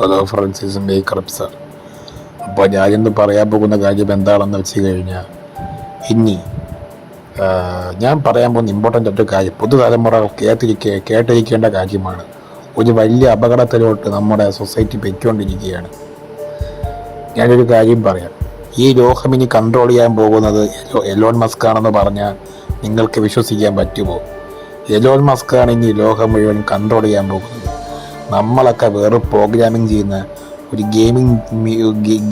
Hello Francis മേക്കറപ്പ് sir. അപ്പോൾ ഞാനിന്ന് പറയാൻ പോകുന്ന കാര്യം എന്താണെന്ന് വെച്ച് കഴിഞ്ഞാൽ ഇനി ഞാൻ പറയാൻ പോകുന്ന ഇമ്പോർട്ടന്റ് ഒരു കാര്യം പുതുതലമുറ കേട്ടിരിക്ക കേട്ടിരിക്കേണ്ട കാര്യമാണ്. ഒരു വലിയ അപകടത്തിലോട്ട് നമ്മുടെ സൊസൈറ്റി പെറ്റുകൊണ്ടിരിക്കുകയാണ് ഞാനൊരു കാര്യം പറയാം. ഈ ലോകം ഇനി കൺട്രോൾ ചെയ്യാൻ പോകുന്നത് എലോ എലോൺ മസ്ക് ആണെന്ന് പറഞ്ഞാൽ നിങ്ങൾക്ക് വിശ്വസിക്കാൻ പറ്റുമോ? എലോൺ മസ്ക് ആണ് ഇനി ലോകം മുഴുവൻ കൺട്രോൾ ചെയ്യാൻ പോകുന്നത്. നമ്മളൊക്കെ വേറെ പ്രോഗ്രാമിംഗ് ചെയ്യുന്ന ഒരു ഗെയിമിംഗ്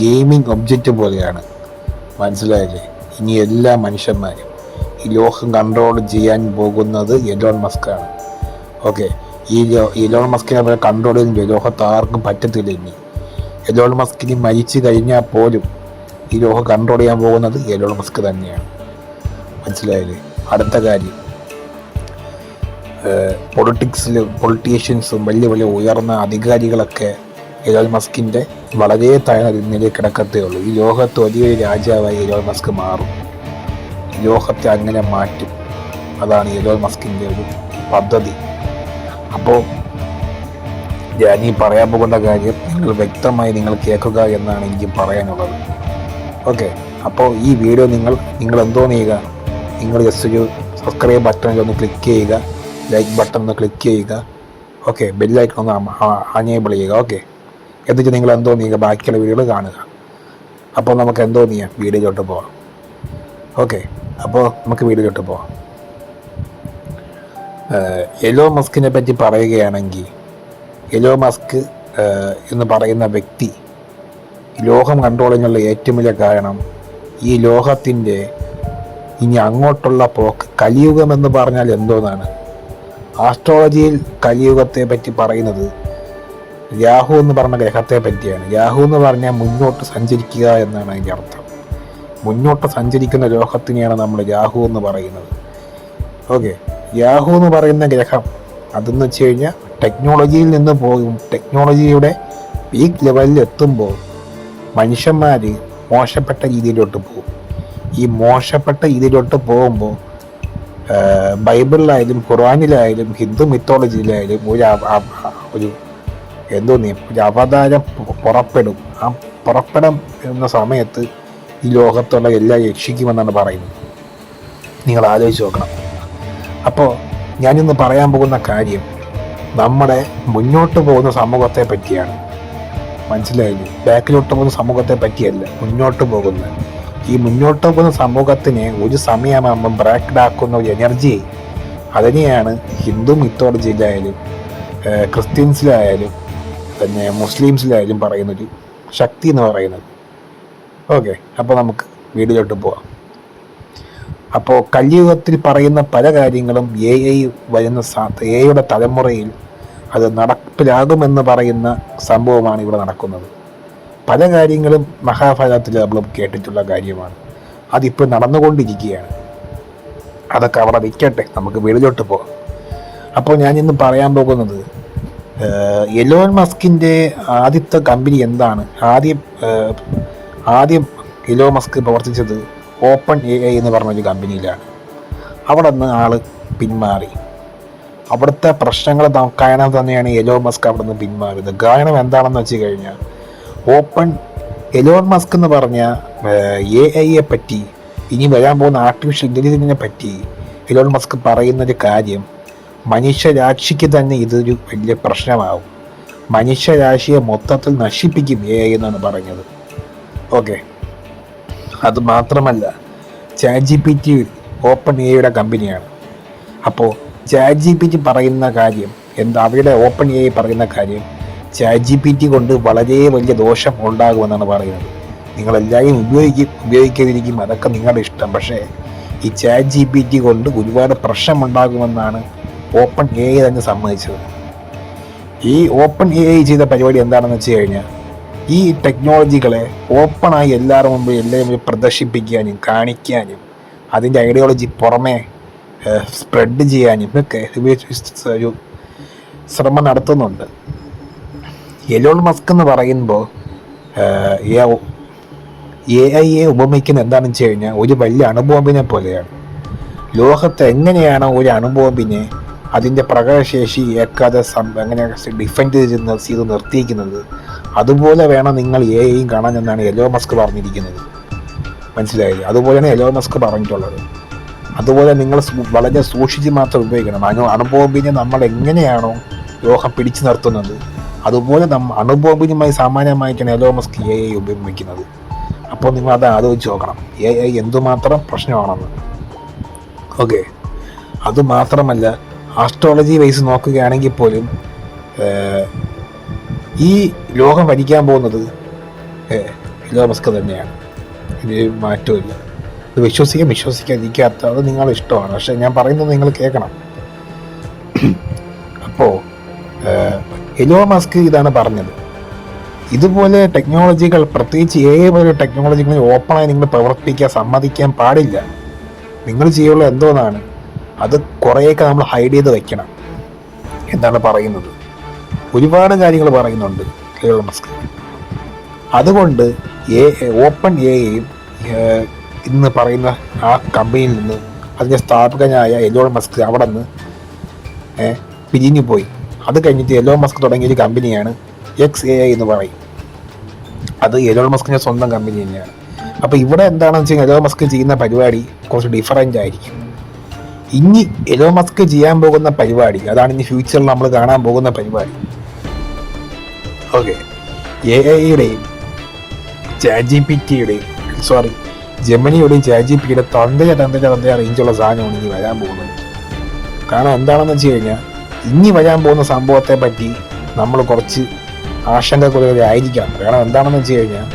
ഗെയിമിംഗ് ഒബ്ജക്റ്റ് പോലെയാണ്. മനസ്സിലായില്ലേ? ഇനി എല്ലാ മനുഷ്യന്മാരും ഈ ലോകം കൺട്രോൾ ചെയ്യാൻ പോകുന്നത് എലോൺ മസ്കാണ് ഓക്കെ ഈ എലോൺ മസ്കിനെ പോലെ കൺട്രോൾ ചെയ്യുന്ന ലോകത്ത് ആർക്കും പറ്റത്തില്ല ഇനി. എലോൺ മസ്കിന് മരിച്ചു കഴിഞ്ഞാൽ പോലും ഈ ലോകം കൺട്രോൾ ചെയ്യാൻ പോകുന്നത് എലോൺ മസ്ക് തന്നെയാണ്. മനസ്സിലായില്ലേ? അടുത്ത കാര്യം. പൊളിറ്റിക്സിൽ പൊളിറ്റീഷ്യൻസും വലിയ വലിയ ഉയർന്ന അധികാരികളൊക്കെ എലോൺ മസ്കിന്റെ വളരെ താഴ്ന്ന നിലയിൽ കിടക്കത്തേ ഉള്ളൂ. ഈ ലോകത്ത് വലിയൊരു രാജാവായി എലോൺ മസ്ക് മാറും. ലോകത്തെ അങ്ങനെ മാറ്റും. അതാണ് എലോൺ മസ്കിന്റെ ഒരു പദ്ധതി. അപ്പോൾ ഈ പറയാൻ പോകുന്ന കാര്യം നിങ്ങൾ വ്യക്തമായി നിങ്ങൾ കേൾക്കുക എന്നാണ് എനിക്ക് പറയാനുള്ളത്. ഓക്കെ അപ്പോൾ ഈ വീഡിയോ നിങ്ങൾ നിങ്ങൾ എന്തോ ചെയ്യുക നിങ്ങൾ ജസ്റ്റ് ഒരു സബ്സ്ക്രൈബ് ബട്ടണിൽ ഒന്ന് ക്ലിക്ക് ചെയ്യുക. ലൈക്ക് ബട്ടൺ ഒന്ന് ക്ലിക്ക് ചെയ്യുക. ഓക്കെ ബെല്ലൈക്കൺ ഒന്ന് അനേബിൾ ചെയ്യുക. ഓക്കെ എന്നിട്ട് നിങ്ങൾ എന്തോ നീ ബാക്കിയുള്ള വീഡിയോകൾ കാണുക. അപ്പോൾ നമുക്ക് എന്തോ നീയാം വീഡിയോയിലോട്ട് പോവാം. ഓക്കെ അപ്പോൾ നമുക്ക് വീഡിയോയിലോട്ട് പോവാം. എലോ മസ്കിനെ പറ്റി പറയുകയാണെങ്കിൽ എലോ മസ്ക് എന്ന് പറയുന്ന വ്യക്തി ലോഹം കൺട്രോളിങ്ങുള്ള ഏറ്റവും വലിയ കാരണം ഈ ലോഹത്തിന്റെ ഇനി അങ്ങോട്ടുള്ള പോക്ക് കലിയുഗം എന്ന് പറഞ്ഞാൽ എന്തോന്നാണ്? ആസ്ട്രോളജിയിൽ കലിയുഗത്തെ പറ്റി പറയുന്നത് രാഹു എന്ന് പറഞ്ഞ ഗ്രഹത്തെ പറ്റിയാണ്. രാഹു എന്ന് പറഞ്ഞാൽ മുന്നോട്ട് സഞ്ചരിക്കുക എന്നാണ് അതിന്റെ അർത്ഥം. മുന്നോട്ട് സഞ്ചരിക്കുന്ന ലോഹത്തിനെയാണ് നമ്മൾ രാഹു എന്ന് പറയുന്നത്. ഓക്കെ. രാഹു എന്ന് പറയുന്ന ഗ്രഹം അതെന്ന് വെച്ച് കഴിഞ്ഞാൽ ടെക്നോളജിയിൽ നിന്ന് പോകും. ടെക്നോളജിയുടെ പീക്ക് ലെവലിൽ എത്തുമ്പോൾ മനുഷ്യന്മാർ മോശപ്പെട്ട രീതിയിലോട്ട് പോകും. ഈ മോശപ്പെട്ട രീതിയിലോട്ട് പോകുമ്പോൾ ബൈബിളിലായാലും ഖുർആാനിലായാലും ഹിന്ദു മിത്തോളജിയിലായാലും ഒരു ഒരു എന്തോ ഒരു അവതാരം പുറപ്പെടും. ആ പുറപ്പെടും എന്ന സമയത്ത് ഈ ലോകത്തുള്ള എല്ലാം രക്ഷിക്കുമെന്നാണ് പറയുന്നത്. നിങ്ങൾ ആലോചിച്ച് നോക്കണം. അപ്പോൾ ഞാനിന്ന് പറയാൻ പോകുന്ന കാര്യം നമ്മുടെ മുന്നോട്ട് പോകുന്ന സമൂഹത്തെ പറ്റിയാണ്. മനസ്സിലായില്ലേ? ബാക്കിലോട്ട് പോകുന്ന സമൂഹത്തെ പറ്റിയല്ല മുന്നോട്ട് പോകുന്ന ഈ മുന്നോട്ട് പോകുന്ന സമൂഹത്തിന് ഒരു സമയമാകുമ്പോൾ ബ്രേക്ക്ഡ് ആക്കുന്ന ഒരു എനർജി. അതിനെയാണ് ഹിന്ദു മിത്തോളജിയിലായാലും ക്രിസ്ത്യൻസിലായാലും പിന്നെ മുസ്ലിംസിലായാലും പറയുന്നൊരു ശക്തി എന്ന് പറയുന്നത്. ഓക്കെ അപ്പോൾ നമുക്ക് വീഡിയോയിലോട്ട് പോവാം. അപ്പോൾ കലിയുഗത്തിൽ പറയുന്ന പല കാര്യങ്ങളും എ ഐ വരുന്ന എ ഐയുടെ തലമുറയിൽ അത് നടപ്പിലാകുമെന്ന് പറയുന്ന സംഭവമാണ് ഇവിടെ നടക്കുന്നത്. പല കാര്യങ്ങളും മഹാഭാരതത്തിൽ നമ്മൾ കേട്ടിട്ടുള്ള കാര്യമാണ്. അതിപ്പോൾ നടന്നുകൊണ്ടിരിക്കുകയാണ്. അതൊക്കെ അവിടെ നിൽക്കട്ടെ നമുക്ക് വെളിയിലോട്ട് പോകാം. അപ്പോൾ ഞാൻ ഇന്ന് പറയാൻ പോകുന്നത് എലോൺ മസ്കിന്റെ ആദ്യത്തെ കമ്പനി എന്താണ്? ആദ്യം ആദ്യം എലോ മസ്ക് പ്രവർത്തിച്ചത് ഓപ്പൺ എ ഐ എന്ന് പറഞ്ഞൊരു കമ്പനിയിലാണ്. അവിടെ നിന്ന് ആൾ പിന്മാറി. അവിടുത്തെ പ്രശ്നങ്ങൾ കാരണം തന്നെയാണ് എലോ മസ്ക് അവിടെ നിന്ന് പിന്മാറിയത്. കാരണം എന്താണെന്ന് വെച്ച് കഴിഞ്ഞാൽ ഓപ്പൺ എലോൺ മസ്ക് എന്ന് പറഞ്ഞ എ ഐയെ പറ്റി ഇനി വരാൻ പോകുന്ന ആർട്ടിഫിഷ്യൽ ഇന്റലിജൻസിനെ പറ്റി എലോൺ മസ്ക് പറയുന്നൊരു കാര്യം മനുഷ്യരാശിക്ക് തന്നെ ഇതൊരു വലിയ പ്രശ്നമാവും. മനുഷ്യരാശിയെ മൊത്തത്തിൽ നശിപ്പിക്കും എ ഐ എന്നാണ് പറഞ്ഞത്. ഓക്കെ അത് മാത്രമല്ല chat G P T open എയുടെ കമ്പനിയാണ്. അപ്പോൾ ചാറ്റ് ജി പി ടി പറയുന്ന കാര്യം എന്താ അവരുടെ ഓപ്പൺ എ ഐ പറയുന്ന കാര്യം ചാറ്റ് ജി പി ടി കൊണ്ട് വളരെ വലിയ ദോഷം ഉണ്ടാകുമെന്നാണ് പറയുന്നത്. നിങ്ങളെല്ലാവരും ഉപയോഗിക്കും ഉപയോഗിക്കാതിരിക്കും. അതൊക്കെ നിങ്ങളുടെ ഇഷ്ടം. പക്ഷേ ഈ ചാറ്റ് ജി പി ടി കൊണ്ട് ഒരുപാട് പ്രശ്നമുണ്ടാകുമെന്നാണ് ഓപ്പൺ എ ഐ തന്നെ സമ്മതിച്ചത്. ഈ ഓപ്പൺ എ ഐ ചെയ്ത പരിപാടി എന്താണെന്ന് വെച്ച് കഴിഞ്ഞാൽ ഈ ടെക്നോളജികളെ ഓപ്പണായി എല്ലാവരുടെ മുമ്പ് എല്ലാവരും പ്രദർശിപ്പിക്കാനും കാണിക്കാനും അതിന്റെ ഐഡിയോളജി പുറമെ സ്പ്രെഡ് ചെയ്യാനും ഒക്കെ ഒരു ശ്രമം നടത്തുന്നുണ്ട്. എലോൺ മസ്ക് എന്ന് പറയുമ്പോൾ എ ഐ എ ഉപമിക്കുന്ന എന്താണെന്ന് വെച്ച് കഴിഞ്ഞാൽ ഒരു വലിയ അണുബോംബിനെ പോലെയാണ്. ലോകത്ത് എങ്ങനെയാണ് ഒരു അണുബോംബിനെ അതിന്റെ പ്രകടശേഷി ഏക്കാതെ സം എങ്ങനെ ഡിഫെൻഡ് ചെയ്ത് ചെയ്ത് നിർത്തിയിരിക്കുന്നത് അതുപോലെ വേണം നിങ്ങൾ എ ഐയും കാണാൻ എന്നാണ് എലോ മസ്ക് പറഞ്ഞിരിക്കുന്നത്. മനസ്സിലായില്ലേ? അതുപോലെയാണ് എലോ മസ്ക് പറഞ്ഞിട്ടുള്ളത്. അതുപോലെ നിങ്ങൾ വളരെ സൂക്ഷിച്ച് മാത്രം ഉപയോഗിക്കണം. അനു അണുബോംബിനെ നമ്മൾ എങ്ങനെയാണോ ലോഹം പിടിച്ചു നിർത്തുന്നത് അതുപോലെ നമ്മ അണുബോംബിനുമായി സാമാന്യമായിട്ടാണ് എലോ മസ്ക് എ ഐ ഉപയോഗിക്കുന്നത്. അപ്പോൾ നിങ്ങൾ അത് ആലോചിച്ച് നോക്കണം. എ ഐ എന്തുമാത്രം പ്രശ്നമാണെന്ന്. ഓക്കെ അതുമാത്രമല്ല ആസ്ട്രോളജി വൈസ് നോക്കുകയാണെങ്കിൽ പോലും ഈ ലോകം ഭരിക്കാൻ പോകുന്നത് എലോ മസ്ക് തന്നെയാണ്. ഇത് മാറ്റമില്ല ഇത് വിശ്വസിക്കാൻ വിശ്വസിക്കാതിരിക്കാത്ത അത് നിങ്ങളുടെ ഇഷ്ടമാണ്. പക്ഷെ ഞാൻ പറയുന്നത് നിങ്ങൾ കേൾക്കണം. അപ്പോൾ എലോ മസ്ക് ഇതാണ് പറഞ്ഞത്. ഇതുപോലെ ടെക്നോളജികൾ പ്രത്യേകിച്ച് ഏ പോലെ ടെക്നോളജികൾ ഓപ്പണായി നിങ്ങൾ പ്രവർത്തിക്കാൻ സമ്മതിക്കാൻ പാടില്ല. നിങ്ങൾ ചെയ്യുള്ള എന്തോന്നാണ്. അത് കുറേയൊക്കെ നമ്മൾ ഹൈഡ് ചെയ്ത് വെക്കണം എന്നാണ് പറയുന്നത്. ഒരുപാട് കാര്യങ്ങൾ പറയുന്നുണ്ട് എലോ മസ്ക് അതുകൊണ്ട് എ ഓപ്പൺ എയും ഇന്ന് പറയുന്ന ആ കമ്പനിയിൽ നിന്ന് അതിന്റെ സ്ഥാപകനായ എലോൺ മസ്ക് അവിടെ നിന്ന് പിരിഞ്ഞു പോയി അത് കഴിഞ്ഞിട്ട് എലോ മസ്ക് തുടങ്ങിയ ഒരു കമ്പനിയാണ് എക്സ് എ ഐ എന്ന് പറയും. അത് എലോ മസ്കിന്റെ സ്വന്തം കമ്പനി തന്നെയാണ്. അപ്പോൾ ഇവിടെ എന്താണെന്ന് വെച്ചാൽ എലോ മസ്ക് ചെയ്യുന്ന പരിപാടി കുറച്ച് ഡിഫറന്റ് ആയിരിക്കും. ഇനി എലോ മസ്ക് ചെയ്യാൻ പോകുന്ന പരിപാടി അതാണ് ഇനി ഫ്യൂച്ചറിൽ നമ്മൾ കാണാൻ പോകുന്ന പരിപാടി. ഓക്കെ എ ഐയുടെയും ചാറ്റ് ജി പി ടിയുടെയും സോറി ജെമിനിയുടെയും ചാറ്റ് ജി പിയുടെ തന്തയ തന്തയ തന്തയ റേഞ്ചുള്ള സാധനമാണ് ഇനി വരാൻ പോകുന്നത്. കാരണം എന്താണെന്ന് വെച്ച് കഴിഞ്ഞാൽ ഇനി വരാൻ പോകുന്ന സംഭവത്തെ പറ്റി നമ്മൾ കുറച്ച് ആശങ്കക്കുള്ളവരായിരിക്കണം കാരണം എന്താണെന്ന് വെച്ച് കഴിഞ്ഞാൽ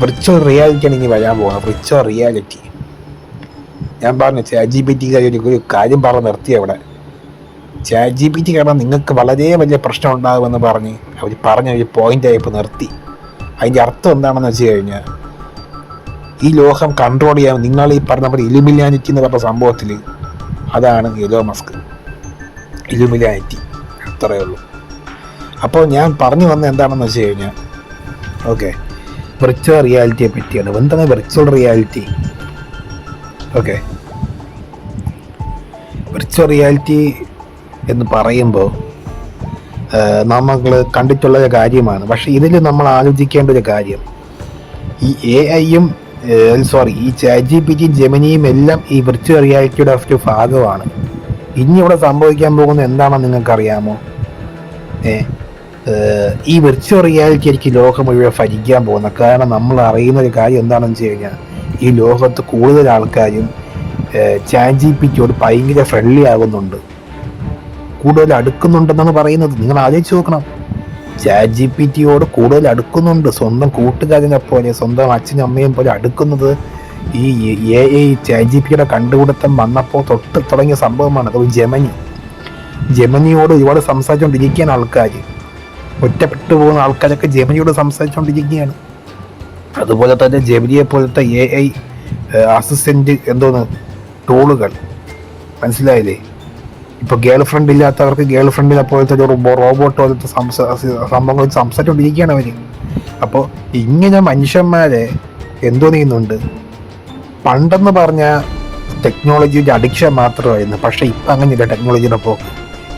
വിർച്വൽ റിയാലിറ്റിയാണ് ഇനി വരാൻ പോകുന്നത്. വിർച്വൽ റിയാലിറ്റി ഞാൻ പറഞ്ഞു ചാറ്റ് ജി പി ടി ഒരു കാര്യം പറഞ്ഞ് നിർത്തി അവിടെ. ചാറ്റ് ജി പി ടി കാരണം നിങ്ങൾക്ക് വളരെ വലിയ പ്രശ്നം ഉണ്ടാകുമെന്ന് പറഞ്ഞ് അവർ പറഞ്ഞ ഒരു പോയിന്റ് ഇപ്പോൾ നിർത്തി. അതിന്റെ അർത്ഥം എന്താണെന്ന് വെച്ച് കഴിഞ്ഞാൽ ഈ ലോകം കൺട്രോൾ ചെയ്യാൻ നിങ്ങൾ ഈ പറഞ്ഞ പോലെ ഇലുമില്ലാനിറ്റി എന്ന് പറഞ്ഞ സംഭവത്തിൽ അതാണ് എലോ മസ്ക് ഇലുമിലാനിറ്റി അത്രയേ ഉള്ളൂ. അപ്പോൾ ഞാൻ പറഞ്ഞു വന്ന എന്താണെന്ന് വെച്ച് കഴിഞ്ഞാൽ ഓക്കെ വിർച്വൽ റിയാലിറ്റിയെ പറ്റിയാണ്. എന്താണ് virtual reality okay. Virtual reality എന്ന് പറയുമ്പോൾ നമ്മൾ കണ്ടിട്ടുള്ള കാര്യമാണ്. പക്ഷെ ഇതിൽ നമ്മൾ ആലോചിക്കേണ്ട ഒരു കാര്യം. ഈ എ ഐയും സോറി ഈ ചാറ്റ് ജി പി എല്ലാം ഈ വെർച്വൽ റിയാലിറ്റിയുടെ ഒരു ഭാഗമാണ്. ഇനി ഇവിടെ സംഭവിക്കാൻ പോകുന്നത് എന്താണെന്ന് നിങ്ങൾക്കറിയാമോ? ഏ ഈ വെർച്വൽ റിയാലിറ്റി ആയിരിക്കും ലോകം മുഴുവൻ ഭരിക്കാൻ പോകുന്നത്. കാരണം നമ്മൾ അറിയുന്ന ഒരു കാര്യം എന്താണെന്ന് വെച്ച് കഴിഞ്ഞാൽ ഈ ലോകത്ത് കൂടുതൽ ആൾക്കാരും ചാറ്റ് ജി ഭയങ്കര ഫ്രണ്ട്ലി ആകുന്നുണ്ട്. കൂടുതൽ അടുക്കുന്നുണ്ടെന്നാണ് പറയുന്നത്. നിങ്ങൾ ആലോചിച്ച് നോക്കണം. ചാറ്റ് ജി പി ടിയോട് കൂടുതൽ അടുക്കുന്നുണ്ട്. സ്വന്തം കൂട്ടുകാരനെ പോലെ സ്വന്തം അച്ഛനും അമ്മയും പോലെ അടുക്കുന്നത് ഈ എ ഐ ചാറ്റ് ജി പിയുടെ കണ്ടുപിടുത്തം വന്നപ്പോൾ തൊട്ട് തുടങ്ങിയ സംഭവമാണ്. അത് ജമനി. ജമനിയോട് ഒരുപാട് സംസാരിച്ചുകൊണ്ടിരിക്കുകയാണ് ആൾക്കാർ ഒറ്റപ്പെട്ടു പോകുന്ന ആൾക്കാരൊക്കെ ജമനിയോട് സംസാരിച്ചുകൊണ്ടിരിക്കുകയാണ് അതുപോലെ തന്നെ ജമനിയെ പോലത്തെ എ ഐ അസിസ്റ്റന്റ് എന്തോന്ന് ടൂളുകൾ മനസ്സിലായില്ലേ? ഇപ്പോൾ ഗേൾ ഫ്രണ്ട് ഇല്ലാത്തവർക്ക് ഗേൾ ഫ്രണ്ടിനെ പോലത്തെ ഒരു റോബോട്ട് പോലത്തെ സംഭവങ്ങൾ സംസാരിച്ചുകൊണ്ടിരിക്കുകയാണ് അവർ അപ്പോൾ ഇങ്ങനെ മനുഷ്യന്മാരെ എന്തോ ചെയ്യുന്നുണ്ട്. പണ്ടെന്ന് പറഞ്ഞ ടെക്നോളജിയുടെ അഡിക്ഷൻ മാത്രമായിരുന്നു. പക്ഷെ ഇപ്പം അങ്ങനെയില്ല. ടെക്നോളജിയുടെ പോക്ക്.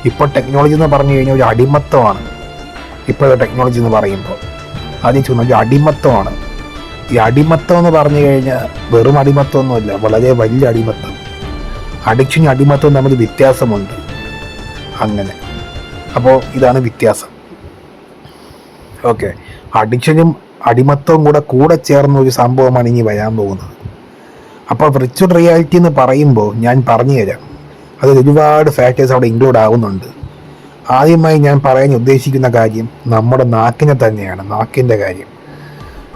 ഇപ്പോൾ ടെക്നോളജി എന്ന് പറഞ്ഞു കഴിഞ്ഞാൽ ഒരു അടിമത്തമാണ് ഇപ്പോഴത്തെ ടെക്നോളജി എന്ന് പറയുമ്പോൾ. ആദ്യം ചോദിക്കുന്നത് ഒരു അടിമത്തമാണ് ഈ അടിമത്തം എന്ന് പറഞ്ഞു കഴിഞ്ഞാൽ വെറും അടിമത്തമൊന്നുമില്ല വളരെ വലിയ അടിമത്തം അഡിക്ഷനും അടിമത്തവും തമ്മിൽ വ്യത്യാസമുണ്ട്. അങ്ങനെ. അപ്പോൾ ഇതാണ് വ്യത്യാസം. ഓക്കെ അഡിക്ഷനും അടിമത്തവും കൂടെ കൂടെ ചേർന്ന ഒരു സംഭവമാണ് ഇനി വരാൻ പോകുന്നത്. അപ്പോൾ വിർച്വൽ റിയാലിറ്റി എന്ന് പറയുമ്പോൾ ഞാൻ പറഞ്ഞു തരാം. അതിൽ ഒരുപാട് ഫാക്ടേഴ്സ് അവിടെ ഇൻക്ലൂഡ് ആവുന്നുണ്ട്. ആദ്യമായി ഞാൻ പറയാൻ ഉദ്ദേശിക്കുന്ന കാര്യം നമ്മുടെ നാക്കിനെ തന്നെയാണ് നാക്കിന്റെ കാര്യം.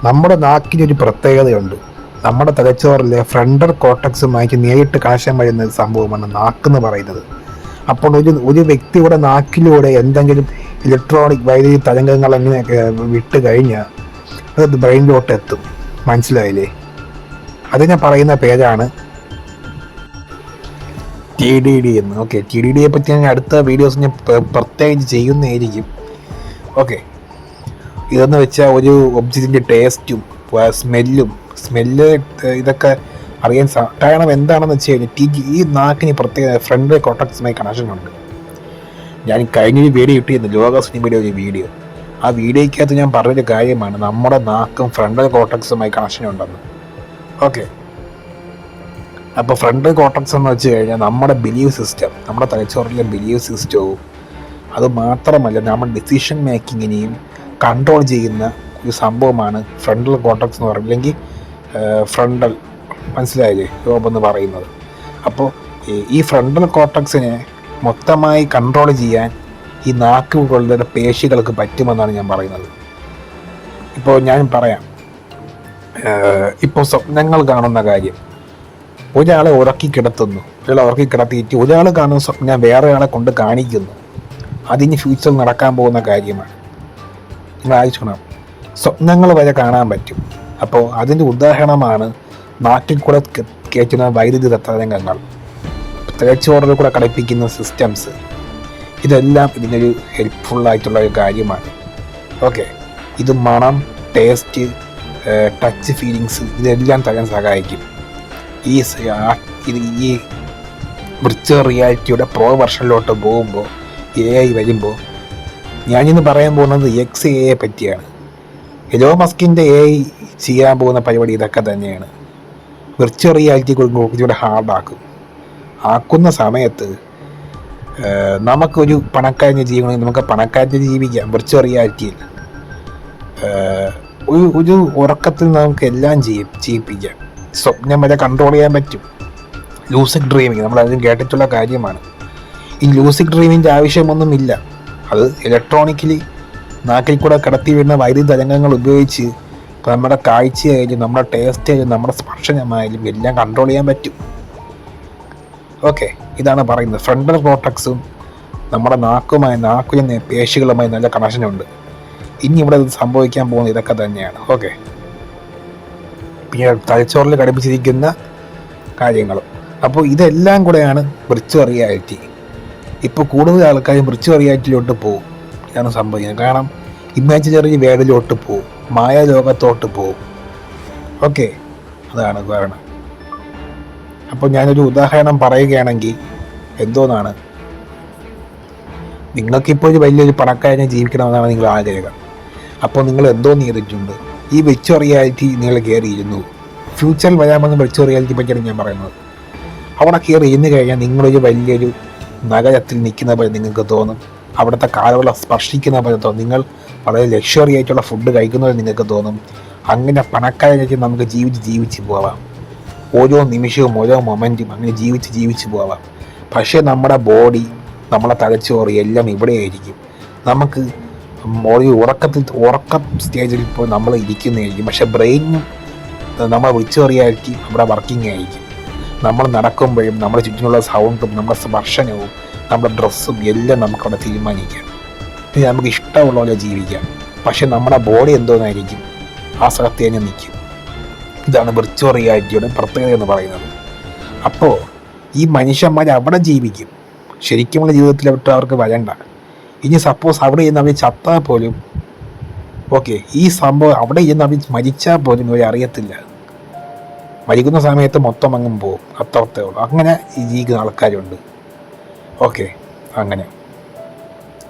നമ്മുടെ നാക്കിനൊരു പ്രത്യേകതയുണ്ട്. നമ്മുടെ തലച്ചോറിലെ ഫ്രണ്ടർ കോട്ടക്സുമായിട്ട് നേരിട്ട് കണക്ഷൻ വരുന്ന സംഭവമാണ് നാക്കെന്ന് പറയുന്നത്. അപ്പോൾ ഒരു ഒരു വ്യക്തിയുടെ നാക്കിലൂടെ എന്തെങ്കിലും ഇലക്ട്രോണിക് വൈദ്യുതി തരംഗങ്ങൾ എങ്ങനെയൊക്കെ വിട്ട് കഴിഞ്ഞാൽ അത് ബ്രെയിനിലോട്ട് എത്തും മനസ്സിലായില്ലേ? അതിനെ പറയുന്ന പേജാണ് ടി ഡി ഡി എന്ന്. ഓക്കെ ടി ഡി ഡിയെ പറ്റി ഞാൻ അടുത്ത വീഡിയോസ് ഞാൻ പ്ര- പ്രത്യേകിച്ച് ചെയ്യുന്നതായിരിക്കും. ഓക്കെ ഇതെന്ന് വെച്ചാൽ ഒരു ഒബ്ജക്റ്റിന്റെ ടേസ്റ്റും സ്മെല്ലും സ്മെല്ല് ഇതൊക്കെ അറിയാൻ സാധാരണം എന്താണെന്ന് വെച്ച് കഴിഞ്ഞാൽ ടി ഈ നാക്കിന് പ്രത്യേക ഫ്രണ്ട് കോട്ടക്സുമായി കണക്ഷൻ ഉണ്ട്. ഞാൻ കഴിഞ്ഞൊരു വീഡിയോ കിട്ടിയിരുന്നു ലോക സിനിമയുടെ ഒരു വീഡിയോ ആ വീഡിയോയ്ക്കകത്ത് ഞാൻ പറഞ്ഞൊരു കാര്യമാണ് നമ്മുടെ നാക്കും ഫ്രണ്ടൽ കോട്ടക്സുമായി കണക്ഷൻ ഉണ്ടെന്ന്. ഓക്കെ. അപ്പോൾ ഫ്രണ്ട് കോട്ടൺസ് എന്ന് വെച്ച് കഴിഞ്ഞാൽ നമ്മുടെ ബിലീവ് സിസ്റ്റം നമ്മുടെ തലച്ചോറിലെ ബിലീവ് സിസ്റ്റവും അത് മാത്രമല്ല നമ്മൾ ഡിസിഷൻ മേക്കിങ്ങിനെയും കൺട്രോൾ ചെയ്യുന്ന ഒരു സംഭവമാണ് ഫ്രണ്ടൽ കോട്ടക്സ് എന്ന് പറയുന്നത്. അല്ലെങ്കിൽ ഫ്രണ്ടൽ മനസ്സിലായില്ലേ? രോബ് എന്ന് പറയുന്നത്. അപ്പോൾ ഈ- ഫ്രണ്ടൽ കോട്ടക്സിനെ മൊത്തമായി കൺട്രോൾ ചെയ്യാൻ ഈ നാക്കുകളുടെ പേശികൾക്ക് പറ്റുമെന്നാണ് ഞാൻ പറയുന്നത്. ഇപ്പോൾ ഞാൻ പറയാം. ഇപ്പോൾ സ്വപ്നങ്ങൾ കാണുന്ന കാര്യം. ഒരാളെ ഉറക്കി കിടത്തുന്നു ഒരാളെ ഉറക്കി കിടത്തിയിട്ട് ഒരാൾ കാണുന്ന സ്വപ്നം വേറെ ആളെ കൊണ്ട് കാണിക്കുന്നു. അതിന് ഫ്യൂച്ചറിൽ നടക്കാൻ പോകുന്ന കാര്യമാണ്. നിങ്ങൾ ആലോചിക്കണം. സ്വപ്നങ്ങൾ വരെ കാണാൻ പറ്റും. അപ്പോൾ അതിന്റെ ഉദാഹരണമാണ് നാട്ടിൽ കൂടെ കയറ്റുന്ന വൈദ്യുതി തരംഗങ്ങൾ. തലച്ചോറിൽ കൂടെ കളിപ്പിക്കുന്ന സിസ്റ്റംസ് ഇതെല്ലാം ഇതിനൊരു ഹെൽപ്ഫുള്ളായിട്ടുള്ള ഒരു കാര്യമാണ്. ഓക്കെ ഇത് മണം ടേസ്റ്റ് ടച്ച് ഫീലിങ്സ് ഇതെല്ലാം തരാൻ സഹായിക്കും. ഈ ഇത് ഈ വിർച്വൽ റിയാലിറ്റിയുടെ പ്രോ വെർഷനിലോട്ട് പോകുമ്പോൾ എ ഐ വരുമ്പോൾ ഞാനിന്ന് പറയാൻ പോകുന്നത് എക്സ് എ പറ്റിയാണ്. എലോ മസ്കിന്റെ എ ഐ ചെയ്യാൻ പോകുന്ന പരിപാടി ഇതൊക്കെ തന്നെയാണ്. വിർച്വൽ റിയാലിറ്റി കുറച്ചുകൂടെ ഹാർഡാക്കും ആക്കുന്ന സമയത്ത് നമുക്കൊരു പണക്കാരന്റെ ജീവിക്കണമെങ്കിൽ നമുക്ക് പണക്കാരന്റെ ജീവിക്കാം. വിർച്വൽ റിയാലിറ്റിയിൽ ഒരു ഒരു ഉറക്കത്തിൽ നമുക്ക് എല്ലാം ചെയ്യും ചെയ്യിപ്പിക്കാം. സ്വപ്നം വരെ കൺട്രോൾ ചെയ്യാൻ പറ്റും. ലൂസിക് ഡ്രീമിങ് നമ്മൾ അതിന് കേട്ടിട്ടുള്ള കാര്യമാണ്. ഈ ലൂസിക് ഡ്രീമിന്റെ ആവശ്യമൊന്നുമില്ല. അത് ഇലക്ട്രോണിക്കലി നാക്കിൽ കൂടെ കടത്തി വരുന്ന വൈദ്യുതി തരംഗങ്ങൾ ഉപയോഗിച്ച് നമ്മുടെ കാഴ്ചയായാലും നമ്മുടെ ടേസ്റ്റ് ആയാലും നമ്മുടെ സ്പർശനമായാലും എല്ലാം കൺട്രോൾ ചെയ്യാൻ പറ്റും. ഓക്കെ ഇതാണ് പറയുന്നത്. ഫ്രണ്ടൽ കോട്ടക്സും നമ്മുടെ നാക്കുമായി നാക്കിലെ പേശികളുമായി നല്ല കണക്ഷനുണ്ട് ഇനി ഇവിടെ സംഭവിക്കാൻ പോകുന്നത് ഇതൊക്കെ തന്നെയാണ്. ഓക്കെ പിന്നെ തലച്ചോറിൽ ഘടിപ്പിച്ചിരിക്കുന്ന കാര്യങ്ങളും. അപ്പോൾ ഇതെല്ലാം കൂടെയാണ് വിർച്വൽ റിയാലിറ്റി ഇപ്പോൾ കൂടുതൽ ആൾക്കാരും വിർച്വൽ റിയാലിറ്റിയിലോട്ട് പോകും. ഇതാണ് സംഭവിക്കുന്നത്. കാരണം ഇമാജിനറി വേർഡിലോട്ട് പോകും. മായ ലോകത്തോട്ട് പോകും. ഓക്കെ അതാണ് കാരണം. അപ്പോൾ ഞാനൊരു ഉദാഹരണം പറയുകയാണെങ്കിൽ എന്തോന്നാണ്? നിങ്ങൾക്കിപ്പോൾ ഒരു വലിയൊരു പണക്കാരനെ ജീവിക്കണമെന്നാണ് നിങ്ങൾ ആഗ്രഹം. അപ്പോൾ നിങ്ങൾ എന്തോ നേരിട്ടുണ്ട് ഈ വെർച്വൽ റിയാലിറ്റി നിങ്ങൾ കയറിയിരുന്നു ഫ്യൂച്ചറിൽ വരാമെന്ന് വെർച്വൽ റിയാലിറ്റി പറ്റിയാണ് ഞാൻ പറയുന്നത്. അവിടെ കയറി ഇരുന്ന് കഴിഞ്ഞാൽ നിങ്ങളൊരു വലിയൊരു നഗരത്തിൽ നിൽക്കുന്ന പോലെ നിങ്ങൾക്ക് തോന്നും. അവിടുത്തെ കാലുകളെ സ്പർശിക്കുന്ന പോലെ തോന്നും. നിങ്ങൾ വളരെ ലക്ഷറി ആയിട്ടുള്ള ഫുഡ് കഴിക്കുന്ന പോലെ നിങ്ങൾക്ക് തോന്നും. അങ്ങനെ പണക്കാരായിട്ട് നമുക്ക് ജീവിച്ച് ജീവിച്ച് പോവാം. ഓരോ നിമിഷവും ഓരോ മൊമെന്റും അങ്ങനെ ജീവിച്ച് ജീവിച്ച് പോവാം. പക്ഷേ നമ്മുടെ ബോഡി നമ്മളെ തലച്ചോറ് എല്ലാം ഇവിടെയായിരിക്കും. നമുക്ക് ഒരു ഉറക്കത്തിൽ ഉറക്കം സ്റ്റേജിൽ ഇപ്പോൾ നമ്മൾ ഇരിക്കുന്നതായിരിക്കും. പക്ഷെ ബ്രെയിൻ നമ്മൾ വിളിച്ചു റിയാലിറ്റി നമ്മുടെ വർക്കിംഗ് ആയിരിക്കും. നമ്മൾ നടക്കുമ്പോഴും നമ്മുടെ ചുറ്റിനുള്ള സൗണ്ടും നമ്മുടെ സ്പർശനവും നമ്മുടെ ഡ്രസ്സും എല്ലാം നമുക്കവിടെ തീരുമാനിക്കാം. ഇനി നമുക്ക് ഇഷ്ടമുള്ള പോലെ ജീവിക്കാം. പക്ഷെ നമ്മുടെ ബോഡി എന്തോന്നായിരിക്കും? ആ സ്ഥലത്ത് തന്നെ നിൽക്കും. ഇതാണ് വിർച്വൽ റിയാലിറ്റിയുടെ പ്രത്യേകത എന്ന് പറയുന്നത്. അപ്പോൾ ഈ മനുഷ്യന്മാർ അവിടെ ജീവിക്കും. ശരിക്കുമുള്ള ജീവിതത്തിൽ അവർക്ക് വരണ്ട. ഇനി സപ്പോസ് അവിടെ ചെന്ന് അവർ ചത്താൽ പോലും ഓക്കെ ഈ സംഭവം അവിടെ ചെന്ന് അവർ മരിച്ചാൽ പോലും ഇവർ മരിക്കുന്ന സമയത്ത് മൊത്തം അങ്ങും പോകും അത്രത്തേ ഉള്ളൂ. അങ്ങനെ ഈ ജീവിക്കുന്ന ആൾക്കാരുണ്ട്. ഓക്കെ അങ്ങനെ.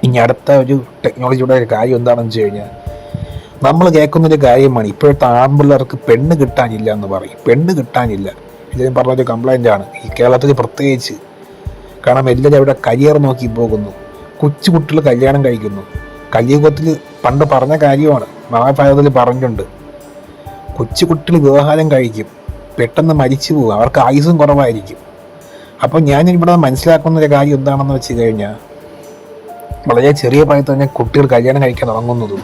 ഇനി അടുത്ത ഒരു ടെക്നോളജിയുടെ ഒരു കാര്യം എന്താണെന്ന് വെച്ച് കഴിഞ്ഞാൽ നമ്മൾ കേൾക്കുന്നൊരു കാര്യമാണ് ഇപ്പോഴത്തെ ആൺപിള്ളേർക്ക് പെണ്ണ് കിട്ടാനില്ല എന്ന് പറയും. പെണ്ണ് കിട്ടാനില്ല. ഇത് ഞാൻ പറഞ്ഞൊരു കംപ്ലൈന്റ് ആണ്. ഈ കേരളത്തിൽ പ്രത്യേകിച്ച്. കാരണം എല്ലാവരും അവിടെ കരിയർ നോക്കി പോകുന്നു. കൊച്ചു കുട്ടികൾ കല്യാണം കഴിക്കുന്നു. കലിയുഗത്തിൽ പണ്ട് പറഞ്ഞ കാര്യമാണ്. മഹാഭാരതത്തിൽ പറഞ്ഞിട്ടുണ്ട്. കൊച്ചു കുട്ടികൾ വിവാഹം കഴിക്കും. പെട്ടെന്ന് മരിച്ചു പോകും അവർക്ക് ആയുസും കുറവായിരിക്കും. അപ്പോൾ ഞാൻ ഇവിടെ മനസ്സിലാക്കുന്ന ഒരു കാര്യം എന്താണെന്ന് വെച്ച് കഴിഞ്ഞാൽ വളരെ ചെറിയ പ്രായത്തിൽ തന്നെ കുട്ടികൾ കല്യാണം കഴിക്കാൻ തുടങ്ങുന്നതും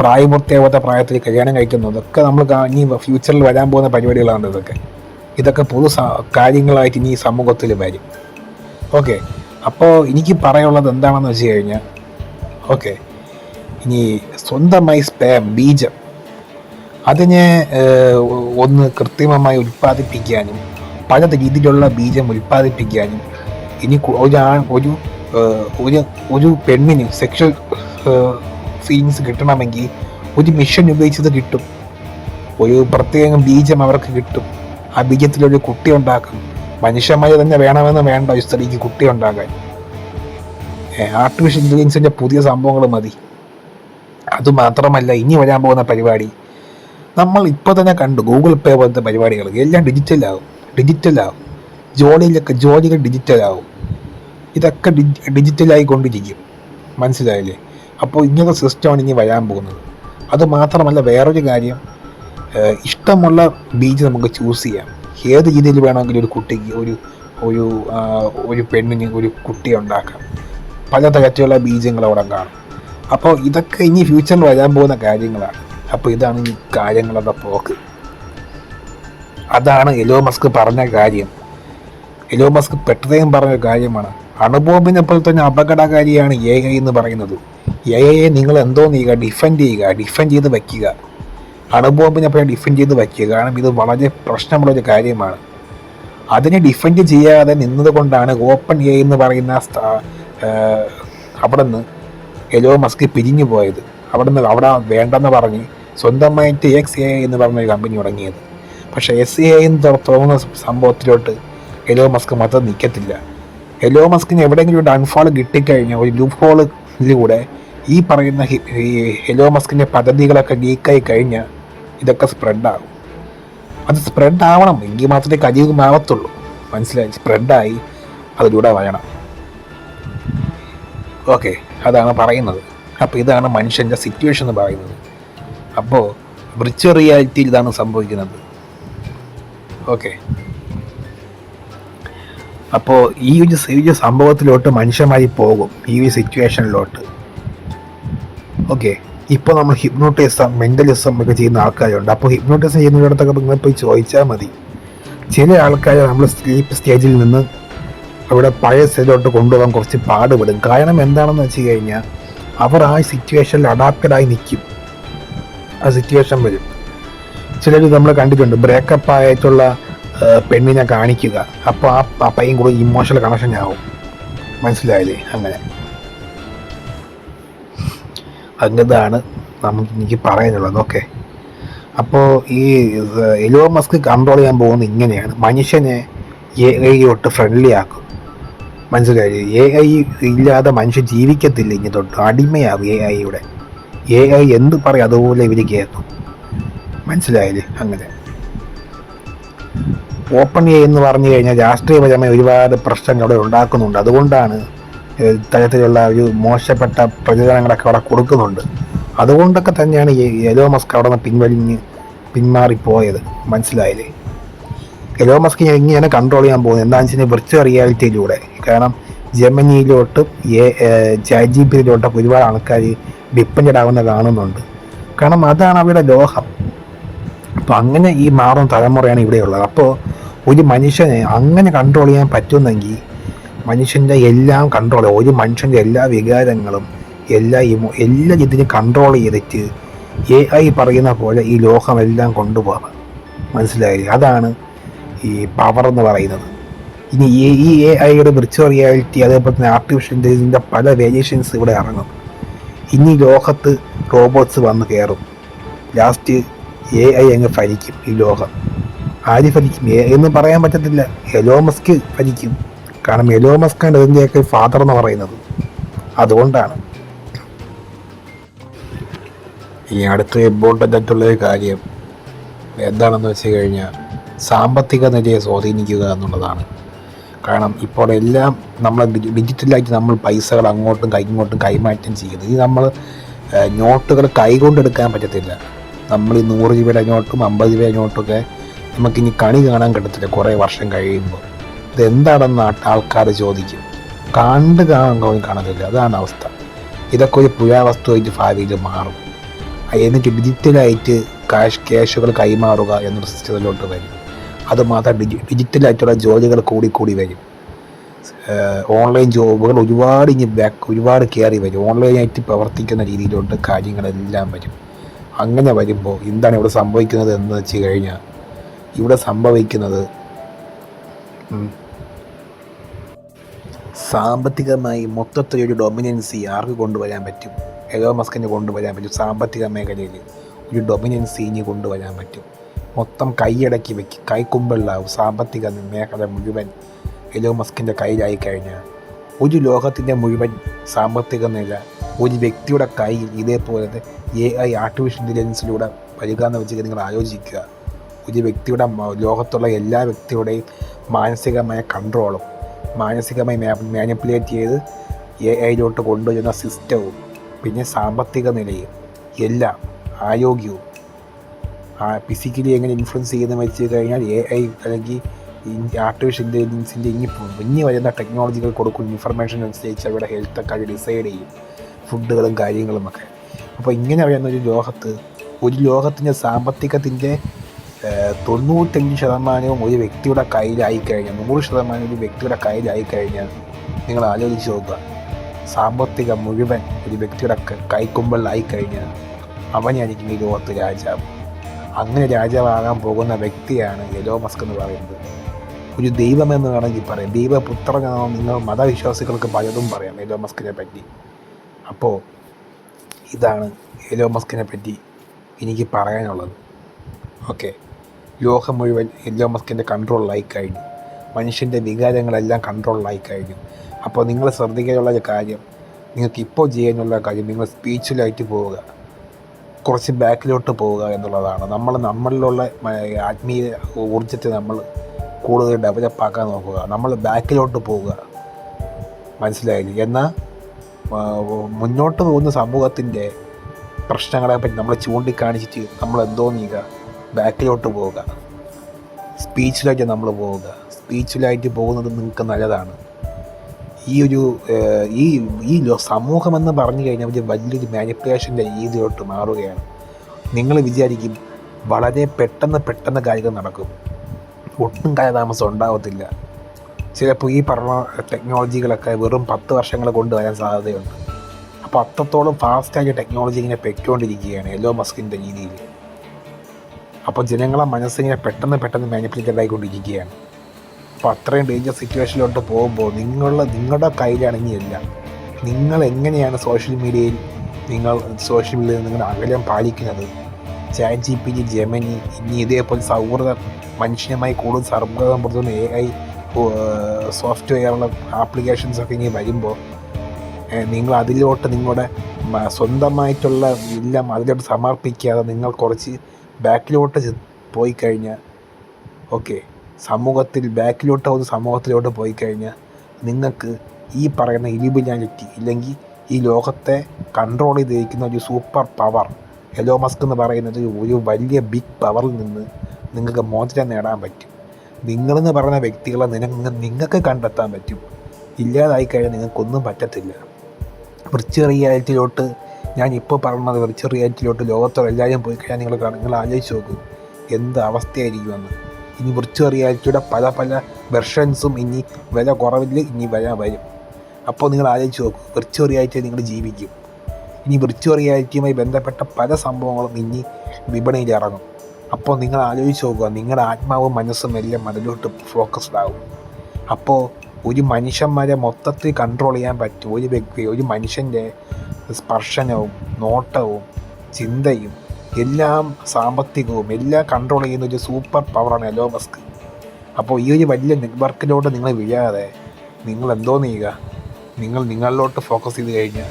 പ്രായപൂർത്തിയാവാത്ത പ്രായത്തിൽ കല്യാണം കഴിക്കുന്നതും ഇതൊക്കെ നമ്മൾ ഇനി ഫ്യൂച്ചറിൽ വരാൻ പോകുന്ന പരിപാടികളാണ് ഇതൊക്കെ. ഇതൊക്കെ പൊതു കാര്യങ്ങളായിട്ട് ഇനി സമൂഹത്തിൽ വരും. ഓക്കെ അപ്പോൾ എനിക്ക് പറയാനുള്ളത് എന്താണെന്ന് വെച്ച് കഴിഞ്ഞാൽ ഓക്കെ ഇനി സ്വന്തമായി സ്പാം ബീജം. അതിനെ ഒന്ന് കൃത്രിമമായി ഉൽപ്പാദിപ്പിക്കാനും പല രീതിയിലുള്ള ബീജം ഉൽപ്പാദിപ്പിക്കാനും ഇനി ഒരാൾ ഒരു ഒരു ഒരു പെണ്ണിന് സെക്ഷൽ ഫീലിങ്സ് കിട്ടണമെങ്കിൽ ഒരു മിഷൻ ഉപയോഗിച്ചത് കിട്ടും. ഒരു പ്രത്യേകം ബീജം അവർക്ക് കിട്ടും. ആ ബീജത്തിലൊരു കുട്ടി ഉണ്ടാക്കും. മനുഷ്യന്മാർ തന്നെ വേണമെന്ന് വേണ്ട ഒരു സ്ത്രീക്ക് കുട്ടി ഉണ്ടാകാൻ ആർട്ടിഫിഷ്യൽ ഇന്റലിജൻസിന്റെ പുതിയ സംഭവങ്ങൾ മതി. അതുമാത്രമല്ല ഇനി വരാൻ പോകുന്ന പരിപാടി. നമ്മൾ ഇപ്പോൾ തന്നെ കണ്ടു ഗൂഗിൾ പേ പോലത്തെ പരിപാടികൾ എല്ലാം ഡിജിറ്റലാകും ഡിജിറ്റലാകും ജോലിയിലൊക്കെ ജോലികൾ ഡിജിറ്റലാകും ഇതൊക്കെ ഡിജി ഡിജിറ്റലായി കൊണ്ടിരിക്കും മനസ്സിലായില്ലേ? അപ്പോൾ ഇങ്ങനത്തെ സിസ്റ്റമാണ് ഇനി വരാൻ പോകുന്നത്. അതുമാത്രമല്ല വേറൊരു കാര്യം. ഇഷ്ടമുള്ള ബീജ് നമുക്ക് ചൂസ് ചെയ്യാം. ഏത് രീതിയിൽ വേണമെങ്കിലും ഒരു കുട്ടിക്ക് ഒരു ഒരു ഒരു പെണ്ണിന് ഒരു കുട്ടിയെ ഉണ്ടാക്കാം. പലതരത്തിലുള്ള ബീജങ്ങൾ അവിടെ കാണും. അപ്പോൾ ഇതൊക്കെ ഇനി ഫ്യൂച്ചറിൽ വരാൻ പോകുന്ന കാര്യങ്ങളാണ്. അപ്പോൾ ഇതാണ് ഈ കാര്യങ്ങളുടെ പോക്ക്. അതാണ് എലോ മസ്ക് പറഞ്ഞ കാര്യം. എലോ മസ്ക് പെട്ടതേം പറഞ്ഞ കാര്യമാണ്. അണുബോംബിനെ പോലെ തന്നെ അപകടകാരിയാണ് എ എന്ന് പറയുന്നത്. എ നിങ്ങൾ എന്തോ ചെയ്യുക ഡിഫെൻഡ് ചെയ്യുക ഡിഫെൻഡ് ചെയ്ത് വയ്ക്കുക അണുബോംബിനെ പറയാൻ ഡിഫെൻഡ് ചെയ്ത് വയ്ക്കുക. കാരണം ഇത് വളരെ പ്രശ്നമുള്ള ഒരു കാര്യമാണ്. അതിനെ ഡിഫെൻഡ് ചെയ്യാതെ നിന്നതുകൊണ്ടാണ് ഓപ്പൺ എ എന്ന് പറയുന്ന അവിടെ നിന്ന് എലോ മസ്ക് പിരിഞ്ഞു പോയത്. അവിടെ നിന്ന് അവിടെ വേണ്ടെന്ന് പറഞ്ഞ് സ്വന്തമായിട്ട് എക്സ് എ എന്ന് പറഞ്ഞൊരു കമ്പനി തുടങ്ങിയത്. പക്ഷേ എസ് എ എന്ന് തുറന്ന സംഭവത്തിലോട്ട് എലോ മസ്ക് മാത്രം നിൽക്കത്തില്ല എലോ മസ്കിന് എവിടെയെങ്കിലും ഒരു അൺഫോൾ കിട്ടിക്കഴിഞ്ഞാൽ ഒരു ലൂപ്പ് ഹോളിലൂടെ ഈ പറയുന്ന എലോ മസ്കിന്റെ പദ്ധതികളൊക്കെ ലീക്കായി കഴിഞ്ഞാൽ ഇതൊക്കെ സ്പ്രെഡാകും അത് സ്പ്രെഡ് ആവണം. എങ്കിൽ മാത്രമേ കലിയുഗമാവത്തുള്ളൂ മനസ്സിലായി? സ്പ്രെഡായി അതിലൂടെ വരണം ഓക്കെ അതാണ് പറയുന്നത്. അപ്പോൾ ഇതാണ് മനുഷ്യന്റെ സിറ്റുവേഷൻ എന്ന് പറയുന്നത്. അപ്പോൾ വിർച്വൽ റിയാലിറ്റിയിൽ ഇതാണ് സംഭവിക്കുന്നത്. ഓക്കെ. അപ്പോൾ ഈ ഒരു ഈ ഒരു സംഭവത്തിലോട്ട് മനുഷ്യന്മാരി പോകും. ഈ ഒരു സിറ്റുവേഷനിലോട്ട് ഓക്കെ. ഇപ്പോൾ നമ്മൾ ഹിപ്നോട്ടിസം മെന്റലിസം ഒക്കെ ചെയ്യുന്ന ആൾക്കാരുണ്ട്. അപ്പോൾ ഹിപ്നോട്ടിസം ചെയ്യുന്നവരിടത്തൊക്കെ നിങ്ങൾ പോയി ചോദിച്ചാൽ മതി. ചില ആൾക്കാരെ നമ്മൾ സ്ലീപ്പ് സ്റ്റേജിൽ നിന്ന് അവിടെ പഴയ സ്റ്റേജിലോട്ട് കൊണ്ടുപോകാൻ കുറച്ച് പാടുപെടും. കാരണം എന്താണെന്ന് വെച്ച് കഴിഞ്ഞാൽ അവർ ആ സിറ്റുവേഷനിൽ അഡാപ്റ്റഡായി നിൽക്കും ആ സിറ്റുവേഷൻ വരും. ചിലർ നമ്മൾ കണ്ടിട്ടുണ്ട് ബ്രേക്കപ്പ് ആയിട്ടുള്ള പെണ്ണിനെ കാണിക്കുക. അപ്പോൾ ആ പയ്യൻ കൂടെ ഇമോഷണൽ കണക്ഷൻ ആവും. മനസ്സിലായില്ലേ? അങ്ങനെ. അങ്ങതാണ് നമുക്ക് എനിക്ക് പറയാനുള്ളത്. ഓക്കെ അപ്പോൾ ഈ എലോ മസ്ക് കൺട്രോൾ ചെയ്യാൻ പോകുന്നത് ഇങ്ങനെയാണ്. മനുഷ്യനെ എ ഐയോട്ട് ഫ്രണ്ട്ലി ആക്കും. മനസ്സിലായി? എ ഐ ഇല്ലാതെ മനുഷ്യൻ ജീവിക്കത്തില്ല ഇനി തൊട്ട്. അടിമയാവും എ ഐയുടെ എ ഐ എന്ത് പറയും അതുപോലെ ഇവർ കേൾക്കും. മനസ്സിലായില്ലേ? അങ്ങനെ. ഓപ്പൺ എ എന്ന് പറഞ്ഞു കഴിഞ്ഞാൽ രാഷ്ട്രീയപരമായ ഒരുപാട് പ്രശ്നങ്ങൾ അവിടെ ഉണ്ടാക്കുന്നുണ്ട്. അതുകൊണ്ടാണ് ഏഹ് ഇത്തരത്തിലുള്ള ഒരു മോശപ്പെട്ട പ്രചരണങ്ങളൊക്കെ അവിടെ കൊടുക്കുന്നുണ്ട്. അതുകൊണ്ടൊക്കെ തന്നെയാണ് ഈ എലോ മസ്ക് അവിടെ നിന്ന് പിൻവലിഞ്ഞ് പിന്മാറിപ്പോയത്. മനസ്സിലായില്ലേ? എലോ മസ്ക് ഇങ്ങനെ കൺട്രോൾ ചെയ്യാൻ പോകുന്നത് എന്താണെന്ന് വെച്ചാൽ വിർച്വൽ റിയാലിറ്റിയിലൂടെ കാരണം ജെമനിയിലോട്ടും ചാറ്റ് ജി പിയിലോട്ടൊക്കെ ഒരുപാട് ആൾക്കാർ ഡിപ്പെൻഡ് ആവുന്ന കാണുന്നുണ്ട് കാരണം അതാണ് അവരുടെ ലോഹം. അപ്പോൾ അങ്ങനെ ഈ മാറുന്ന തലമുറയാണ് ഇവിടെയുള്ളത്. അപ്പോൾ ഒരു മനുഷ്യനെ അങ്ങനെ കൺട്രോൾ ചെയ്യാൻ പറ്റുമെന്നെങ്കിൽ മനുഷ്യന്റെ എല്ലാം കൺട്രോൾ ഒരു മനുഷ്യന്റെ എല്ലാ വികാരങ്ങളും എല്ലാ ഇമോ എല്ലാ ഇതിനും കൺട്രോൾ ചെയ്തിട്ട് എ ഐ പറയുന്ന പോലെ ഈ ലോകമെല്ലാം കൊണ്ടുപോകാം. മനസ്സിലായില്ലേ? അതാണ് ഈ പവർ എന്ന് പറയുന്നത്. ഇനി ഈ എ ഐയുടെ വിർച്വൽ റിയാലിറ്റി അതേപോലെ തന്നെ ആർട്ടിഫിഷ്യൽ ഇന്റലിജൻസിന്റെ പല വേരിയേഷൻസ് ഇവിടെ ഇറങ്ങും. ഇനി ലോകത്ത് റോബോട്ട്സ് വന്ന് കയറും. ലാസ്റ്റ് എ ഐ അങ്ങ് ഭരിക്കും ഈ ലോകം. ആര് ഭരിക്കും എന്ന് പറയാൻ പറ്റത്തില്ല. എലോ മസ്ക് കാരണം എലോ മസ്കാണ് അതിന്റെയൊക്കെ ഫാദർ എന്ന് പറയുന്നത്. അതുകൊണ്ടാണ്. ഈ അടുത്ത ഇമ്പോർട്ടന്റ് ആയിട്ടുള്ള ഒരു കാര്യം എന്താണെന്ന് വെച്ച് കഴിഞ്ഞാൽ സാമ്പത്തിക നിലയെ സ്വാധീനിക്കുക എന്നുള്ളതാണ്. കാരണം ഇപ്പോൾ എല്ലാം നമ്മൾ ഡിജിറ്റലായിട്ട് നമ്മൾ പൈസകൾ അങ്ങോട്ടും കൈ ഇങ്ങോട്ടും കൈമാറ്റം ചെയ്യുന്നത്. ഇത് നമ്മൾ നോട്ടുകൾ കൈകൊണ്ടെടുക്കാൻ പറ്റത്തില്ല. നമ്മൾ ഈ നൂറ് രൂപയുടെ നോട്ടും അമ്പത് രൂപയുടെ നോട്ടൊക്കെ നമുക്കിനി കണി കാണാൻ കിട്ടത്തില്ല കുറേ വർഷം കഴിയുമ്പോൾ. ഇത് എന്താണെന്ന് ആൾക്കാർ ചോദിക്കും. കണ്ട് കാണാൻ പോലും കാണത്തില്ല. അതാണ് അവസ്ഥ. ഇതൊക്കെ ഒരു പുരാവസ്തുവായിട്ട് ഭാവിയിൽ മാറും. എന്നിട്ട് ഡിജിറ്റലായിട്ട് കാഷ് ക്യാഷുകൾ കൈമാറുക എന്നൊരു സിസ്റ്റത്തിലോട്ട് വരും. അതുമാത്രം ഡിജി ഡിജിറ്റലായിട്ടുള്ള ജോലികൾ കൂടി വരും. ഓൺലൈൻ ജോബുകൾ ഒരുപാട് ഇനി ബാക്ക് ഒരുപാട് കയറി വരും. ഓൺലൈനായിട്ട് പ്രവർത്തിക്കുന്ന രീതിയിലോട്ട് കാര്യങ്ങളെല്ലാം വരും. അങ്ങനെ വരുമ്പോൾ എന്താണ് ഇവിടെ സംഭവിക്കുന്നത് എന്ന് വെച്ച് കഴിഞ്ഞാൽ ഇവിടെ സംഭവിക്കുന്നത് സാമ്പത്തികമായി മൊത്തത്തിൽ ഒരു ഡൊമിനൻസി ആർക്ക് കൊണ്ടുവരാൻ പറ്റും? എലോ മസ്കിന് കൊണ്ടുവരാൻ പറ്റും. സാമ്പത്തിക മേഖലയിൽ ഒരു ഡൊമിനൻസി ഇനി കൊണ്ടുവരാൻ പറ്റും. മൊത്തം കൈയടക്കി വെക്കും കൈക്കുമ്പിളിലാവും സാമ്പത്തിക മേഖല മുഴുവൻ എലോ മസ്കിന്റെ കയ്യിലായി കഴിഞ്ഞാൽ. ഒരു ലോകത്തിന്റെ മുഴുവൻ സാമ്പത്തിക നില ഒരു വ്യക്തിയുടെ കയ്യിൽ ഇതേപോലെ എ ഐ ആർട്ടിഫിഷ്യൽ ഇന്റലിജൻസിലൂടെ വരിക എന്ന് വെച്ചാൽ നിങ്ങൾ ആലോചിക്കുക. ഒരു വ്യക്തിയുടെ ലോകത്തുള്ള എല്ലാ വ്യക്തിയുടെയും മാനസികമായ കൺട്രോളും മാനസികമായി മാനിപ്പുലേറ്റ് ചെയ്ത് എ ഐയിലോട്ട് കൊണ്ടുവരുന്ന സിസ്റ്റവും പിന്നെ സാമ്പത്തിക നിലയും എല്ലാം ആരോഗ്യവും ഫിസിക്കലി എങ്ങനെ ഇൻഫ്ലുവൻസ് ചെയ്യുന്നത് വെച്ച് കഴിഞ്ഞാൽ എ ഐ അല്ലെങ്കിൽ ആർട്ടിഫിഷ്യൽ ഇന്റലിജൻസിന്റെ ഇനി ഇനി വരുന്ന ടെക്നോളജികൾ കൊടുക്കുന്ന ഇൻഫർമേഷൻ അനുസരിച്ച് അവരുടെ ഹെൽത്തൊക്കെ അവർ ഡിസൈഡ് ചെയ്യും ഫുഡുകളും കാര്യങ്ങളുമൊക്കെ. അപ്പോൾ ഇങ്ങനെ വരുന്ന ഒരു ലോകത്ത് ഒരു ലോകത്തിന്റെ സാമ്പത്തികത്തിന്റെ തൊണ്ണൂറ്റഞ്ച് ശതമാനവും ഒരു വ്യക്തിയുടെ കയ്യിലായി കഴിഞ്ഞാൽ നൂറ് ശതമാനം ഒരു വ്യക്തിയുടെ കയ്യിലായി കഴിഞ്ഞാൽ നിങ്ങൾ ആലോചിച്ച് നോക്കുക. സാമ്പത്തിക മുഴുവൻ ഒരു വ്യക്തിയുടെ കൈക്കുമ്പളിലായി കഴിഞ്ഞാൽ അവനായിരിക്കും ഈ ലോകത്ത് രാജാവ്. അങ്ങനെ രാജാവാകാൻ പോകുന്ന വ്യക്തിയാണ് എലോ മസ്ക് എന്ന് പറയുന്നത്. ഒരു ദൈവമെന്ന് വേണമെങ്കിൽ പറയാം. ദൈവപുത്രനാണോ നിങ്ങൾ മതവിശ്വാസികൾക്ക് പലതും പറയാം എലോ മസ്കിനെ പറ്റി. അപ്പോൾ ഇതാണ് എലോ മസ്കിനെ പറ്റി എനിക്ക് പറയാനുള്ളത്. ഓക്കെ. ലോകം മുഴുവൻ എല്ലോ മസ്കിന്റെ കൺട്രോളിലായി കഴിഞ്ഞു. മനുഷ്യന്റെ വികാരങ്ങളെല്ലാം കൺട്രോളിലായി കഴിഞ്ഞു. അപ്പോൾ നിങ്ങൾ ശ്രദ്ധിക്കാനുള്ള ഒരു കാര്യം നിങ്ങൾക്ക് ഇപ്പോൾ ചെയ്യാനുള്ള കാര്യം നിങ്ങൾ സ്പീച്വലായിട്ട് പോവുക. കുറച്ച് ബാക്കിലോട്ട് പോവുക എന്നുള്ളതാണ്. നമ്മൾ നമ്മളിലുള്ള ആത്മീയ ഊർജത്തെ നമ്മൾ കൂടുതൽ ഡെവലപ്പാക്കാൻ നോക്കുക. നമ്മൾ ബാക്കിലോട്ട് പോവുക. മനസ്സിലായില്ലേ? എന്നാൽ മുന്നോട്ട് പോകുന്ന സമൂഹത്തിന്റെ പ്രശ്നങ്ങളെ പറ്റി നമ്മൾ ചൂണ്ടിക്കാണിച്ചിട്ട് നമ്മൾ എന്തോ നീക്കുക ബാക്കിലോട്ട് പോവുക. സ്പീച്ചിലായിട്ട് നമ്മൾ പോവുക. സ്പീച്ചിലായിട്ട് പോകുന്നത് നിങ്ങൾക്ക് നല്ലതാണ്. ഈ ഒരു ഈ ഈ സമൂഹമെന്ന് പറഞ്ഞു കഴിഞ്ഞാൽ ഒരു വലിയൊരു മാനിപ്പുലേഷന്റെ രീതിയിലോട്ട് മാറുകയാണ്. നിങ്ങൾ വിചാരിക്കും വളരെ പെട്ടെന്ന് പെട്ടെന്ന് കാര്യങ്ങൾ നടക്കും. ഒട്ടും കാലതാമസം ഉണ്ടാവത്തില്ല. ചിലപ്പോൾ ഈ പറഞ്ഞ ടെക്നോളജികളൊക്കെ വെറും പത്ത് വർഷങ്ങൾ കൊണ്ടുവരാൻ സാധ്യതയുണ്ട്. അപ്പോൾ അത്രത്തോളം ഫാസ്റ്റായിട്ട് ടെക്നോളജി ഇങ്ങനെ പെറ്റുകൊണ്ടിരിക്കുകയാണ് എല്ലോ മസ്കിന്റെ രീതിയിൽ അപ്പോൾ ജനങ്ങളെ മനസ്സിങ്ങനെ പെട്ടെന്ന് പെട്ടെന്ന് മാനിപ്പുലേറ്റഡ് അപ്പോൾ അത്രയും ഡേഞ്ചർ സിറ്റുവേഷനിലോട്ട് പോകുമ്പോൾ നിങ്ങളുടെ നിങ്ങളുടെ കയ്യിലാണ് എല്ലാം നിങ്ങൾ എങ്ങനെയാണ് സോഷ്യൽ മീഡിയയിൽ നിങ്ങൾ സോഷ്യൽ മീഡിയയിൽ നിങ്ങളുടെ അകലം പാലിക്കുന്നത്? Chat G P G Gemini ഇനി ഇതേപോലെ സൗഹൃദ മനുഷ്യനുമായി കൂടുതൽ സർഗം പുറത്തുന്ന എ ഐ സോഫ്റ്റ്വെയറുള്ള ആപ്ലിക്കേഷൻസ് ഒക്കെ ഇനി വരുമ്പോൾ നിങ്ങൾ അതിലോട്ട് നിങ്ങളുടെ സ്വന്തമായിട്ടുള്ള എല്ലാം അതിലോട്ട് സമർപ്പിക്കാതെ നിങ്ങൾ കുറച്ച് ബാക്കിലോട്ട് പോയി കഴിഞ്ഞാൽ ഓക്കെ സമൂഹത്തിൽ ബാക്കിലോട്ട് പോകുന്ന സമൂഹത്തിലോട്ട് പോയി കഴിഞ്ഞാൽ നിങ്ങൾക്ക് ഈ പറയുന്ന ഇലിബിനാലിറ്റി ഇല്ലെങ്കിൽ ഈ ലോകത്തെ കൺട്രോൾ ചെയ്തിരിക്കുന്ന ഒരു സൂപ്പർ പവർ എലോ മസ്ക് എന്ന് പറയുന്നത് ഒരു വലിയ ബിഗ് പവറിൽ നിന്ന് നിങ്ങൾക്ക് മോചനം നേടാൻ പറ്റും. നിങ്ങളെന്ന് പറയുന്ന വ്യക്തികളെ നിനക്ക് നിങ്ങൾക്ക് കണ്ടെത്താൻ പറ്റും. ഇല്ലാതായി കഴിഞ്ഞാൽ നിങ്ങൾക്കൊന്നും പറ്റത്തില്ല. വിർച്വൽ റിയാലിറ്റിയിലോട്ട് ഞാൻ ഇപ്പോൾ പറഞ്ഞത് വിർച്വൽ റിയാലിറ്റിയിലോട്ട് ലോകത്തോടെ എല്ലാവരും പോയി കഴിഞ്ഞാൽ നിങ്ങൾ നിങ്ങൾ ആലോചിച്ച് നോക്കൂ എന്ത് അവസ്ഥയായിരിക്കുമെന്ന്. ഇനി വിർച്വൽ റിയാലിറ്റിയുടെ പല പല വെർഷൻസും ഇനി വില കുറവിൽ ഇനി വില വരും. അപ്പോൾ നിങ്ങൾ ആലോചിച്ച് നോക്കൂ വിർച്വൽ റിയാലിറ്റി നിങ്ങൾ ജീവിക്കും. ഇനി വിർച്വൽ റിയാലിറ്റിയുമായി ബന്ധപ്പെട്ട പല സംഭവങ്ങളും ഇനി വിപണിയിൽ ഇറങ്ങും. അപ്പോൾ നിങ്ങൾ ആലോചിച്ച് നോക്കുക നിങ്ങളുടെ ആത്മാവും മനസ്സും എല്ലാം അതിലോട്ട് ഫോക്കസ്ഡ് ആകും അപ്പോൾ ഒരു മനുഷ്യന്മാരെ മൊത്തത്തിൽ കൺട്രോൾ ചെയ്യാൻ പറ്റും. ഒരു വ്യക്തി ഒരു മനുഷ്യന്റെ സ്പർശനവും നോട്ടവും ചിന്തയും എല്ലാം സാമ്പത്തികവും എല്ലാം കൺട്രോൾ ചെയ്യുന്ന ഒരു സൂപ്പർ പവറാണ് എലോ മസ്ക് അപ്പോൾ ഈ ഒരു വലിയ നെറ്റ്വർക്കിലോട്ട് നിങ്ങൾ വീഴാതെ നിങ്ങൾ എന്തോ ചെയ്യുക. നിങ്ങൾ നിങ്ങളിലോട്ട് ഫോക്കസ് ചെയ്ത് കഴിഞ്ഞാൽ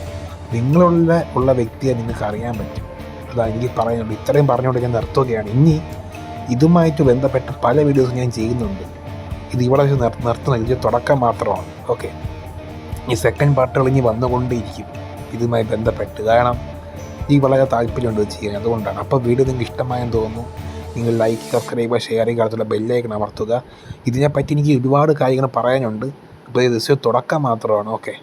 നിങ്ങളുള്ള ഉള്ള വ്യക്തിയെ നിങ്ങൾക്ക് അറിയാൻ പറ്റും. അതാണ് എനിക്ക് പറയുന്നുണ്ട് ഇത്രയും പറഞ്ഞുകൊണ്ട് ഞാൻ നിർത്തുകയാണ്. ഇനി ഇതുമായിട്ട് ബന്ധപ്പെട്ട പല വീഡിയോസും ഞാൻ ചെയ്യുന്നുണ്ട്. ഇത് ഇവിടെ വെച്ച് നിർ നിർത്തുന്ന തുടക്കം മാത്രമാണ്. ഓക്കെ ഈ സെക്കൻഡ് പാർട്ടുകൾ ഇനി വന്നുകൊണ്ടേയിരിക്കും. ഇതുമായി ബന്ധപ്പെട്ട്. കാരണം ഈ വളരെ താല്പര്യമുണ്ട് ചെയ്യാൻ. അതുകൊണ്ടാണ്. അപ്പോൾ വീഡിയോ നിങ്ങൾക്ക് ഇഷ്ടമായെന്ന് തോന്നുന്നു. നിങ്ങൾ ലൈക്ക് സബ്സ്ക്രൈബ് ഷെയർ ചെയ്യുക അടുത്തുള്ള ബെല്ലൈക്കൺ അമർത്തുക. ഇതിനെപ്പറ്റി എനിക്ക് ഒരുപാട് കാര്യങ്ങൾ പറയാനുണ്ട്. അപ്പോൾ ഇത് തുടക്കം മാത്രമാണ്. ഓക്കെ